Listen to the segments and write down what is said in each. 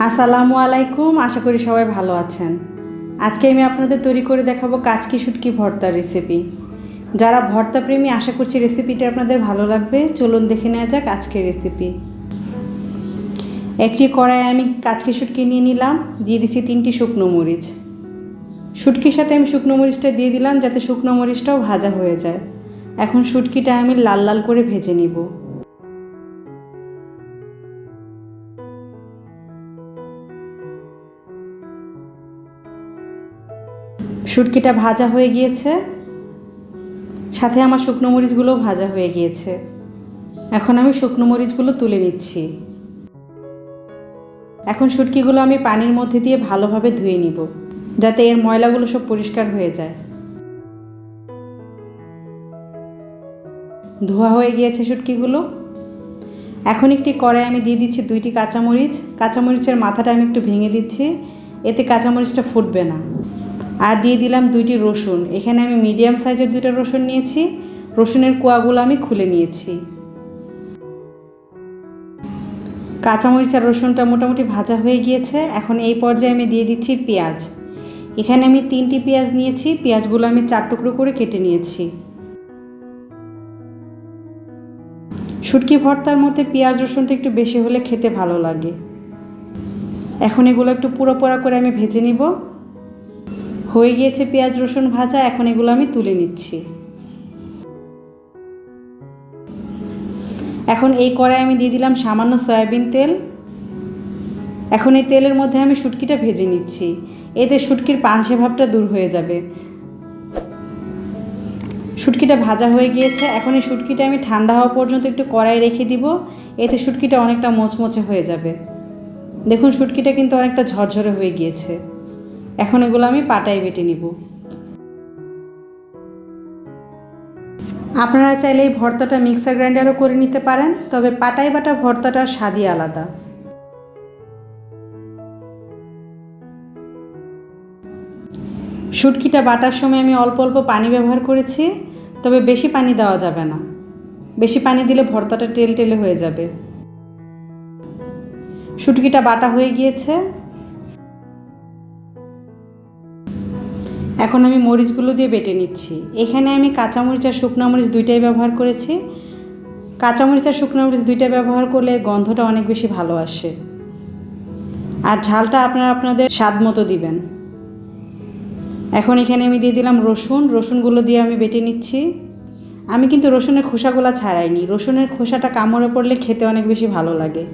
আসসালামু আলাইকুম, আশা করি সবাই ভালো আছেন। আজকে আমি আপনাদের তৈরি করে দেখাবো কাচকি শুটকি ভর্তার রেসিপি যারা ভর্তা প্রেমী আশা করছি রেসিপিটা আপনাদের ভালো লাগবে। চলুন দেখে নেওয়া যাক আজকের রেসিপি একটি কড়াই আমি কাচকি শুটকি নিয়ে নিলাম, দিয়ে দিচ্ছি তিনটি শুকনো মরিচ। শুটকির সাথে আমি শুকনো মরিচটা দিয়ে দিলাম, যাতে শুকনো মরিচটাও ভাজা হয়ে যায়। এখন শুটকিটা আমি লাল লাল করে ভেজে নিব। শুটকিটা ভাজা হয়ে গিয়েছে। সাথে আমার শুকনো মরিচগুলোও ভাজা হয়ে গিয়েছে। এখন আমি শুকনো মরিচগুলো তুলে নিচ্ছি। এখন শুটকিগুলো আমি পানির মধ্যে দিয়ে ভালোভাবে ধুয়ে নিব, যাতে এর ময়লাগুলো সব পরিষ্কার হয়ে যায়। ধোয়া হয়ে গিয়েছে শুটকিগুলো। এখন একটি কড়াই আমি দিয়ে দিচ্ছি দুইটি কাঁচামরিচ। কাঁচামরিচের মাথাটা আমি একটু ভেঙে দিচ্ছি, এতে কাঁচামরিচটা ফুটবে না। আর দিয়ে দিলাম দুইটি রসুন। এখানে আমি মিডিয়াম সাইজের দুইটা রসুন নিয়েছি। রসুনের কোয়াগুলো আমি খুলে নিয়েছি। কাঁচামরিচ আর রসুনটা মোটামুটি ভাজা হয়ে গিয়েছে। এখন এই পর্যায়ে আমি দিয়ে দিচ্ছি পেঁয়াজ। এখানে আমি তিনটি পেঁয়াজ নিয়েছি। পেঁয়াজগুলো আমি চার টুকরো করে কেটে নিয়েছি। শুটকি ভর্তার মধ্যে পেঁয়াজ রসুনটা একটু বেশি হলে খেতে ভালো লাগে। এখন এগুলো একটু পুরো পোড়া করে আমি ভেজে নিব। হয়ে গিয়েছে পেঁয়াজ, রসুন ভাজা, এখন এগুলো আমি তুলে নিচ্ছি। এখন এই কড়াই আমি দিয়ে দিলাম সামান্য সয়াবিন তেল। এখন এই তেলের মধ্যে আমি শুটকিটা ভেজে নিচ্ছি। এতে শুটকির পানসে ভাবটা দূর হয়ে যাবে। শুটকিটা ভাজা হয়ে গিয়েছে। এখন এই শুটকিটা আমি ঠান্ডা হওয়া পর্যন্ত একটু কড়াই রেখে দিব। এতে শুটকিটা অনেকটা মোচমোচে হয়ে যাবে। দেখুন, শুটকিটা কিন্তু অনেকটা ঝরঝরে হয়ে গিয়েছে। এখন এগুলো আমি পাটায় বেটে নিব। আপনারা চাইলে এই ভর্তাটা মিক্সার গ্রাইন্ডারও করে নিতে পারেন, তবে পাটাই বাটা ভর্তাটার স্বাদই আলাদা। শুটকিটা বাটার সময় আমি অল্প অল্প পানি ব্যবহার করেছি, তবে বেশি পানি দেওয়া যাবে না। বেশি পানি দিলে ভর্তাটা টেল টেলে হয়ে যাবে। শুটকিটা বাটা হয়ে গিয়েছে। এখন আমি মরিচগুলো দিয়ে বেটে নিচ্ছি। এখানে আমি কাঁচামরিচ আর শুকনো মরিচ দুইটাই ব্যবহার করেছি। কাঁচামরিচ আর শুকনো মরিচ দুইটা ব্যবহার করলে গন্ধটা অনেক বেশি ভালো আসে। আর ঝালটা আপনারা আপনাদের স্বাদ মতো দিবেন। এখন এখানে আমি দিয়ে দিলাম রসুন। রসুনগুলো দিয়ে আমি বেটে নিচ্ছি। আমি কিন্তু রসুনের খোসাগুলো ছাড়াইনি। রসুনের খোসাটা কামড়ে পড়লে খেতে অনেক বেশি ভালো লাগে।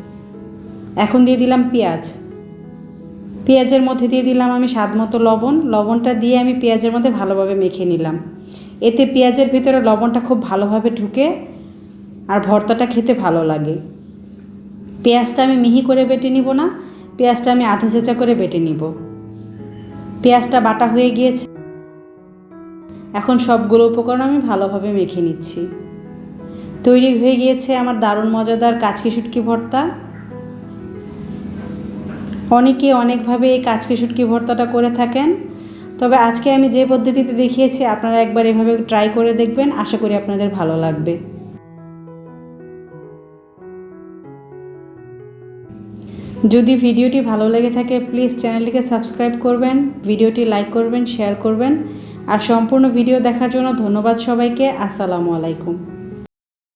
এখন দিয়ে দিলাম পেঁয়াজ। পেঁয়াজের মধ্যে দিয়ে দিলাম আমি স্বাদ মতো লবণ। লবণটা দিয়ে আমি পেঁয়াজের মধ্যে ভালোভাবে মেখে নিলাম। এতে পেঁয়াজের ভিতরে লবণটা খুব ভালোভাবে ঢুকে আর ভর্তাটা খেতে ভালো লাগে। পেঁয়াজটা আমি মিহি করে বেটে নিব না, পেঁয়াজটা আমি আধা চেঁচা করে বেটে নিব। পেঁয়াজটা বাটা হয়ে গিয়েছে। এখন সবগুলো উপকরণ আমি ভালোভাবে মেখে নিচ্ছি। তৈরি হয়ে গিয়েছে আমার দারুণ মজাদার কাচকি শুটকি ভর্তা। অনেকে অনেকভাবে এই কাচকি শুটকি ভর্তাটা করে থাকেন। তবে আজকে আমি যে পদ্ধতিতে দেখিয়েছি, আপনারা একবার এভাবে ট্রাই করে দেখবেন। আশা করি আপনাদের ভালো লাগবে। যদি ভিডিওটি ভালো লেগে থাকে প্লিজ চ্যানেলটিকে সাবস্ক্রাইব করবেন, ভিডিওটি লাইক করবেন শেয়ার করবেন। আর সম্পূর্ণ ভিডিও দেখার জন্য ধন্যবাদ সবাইকে। আসসালামু আলাইকুম।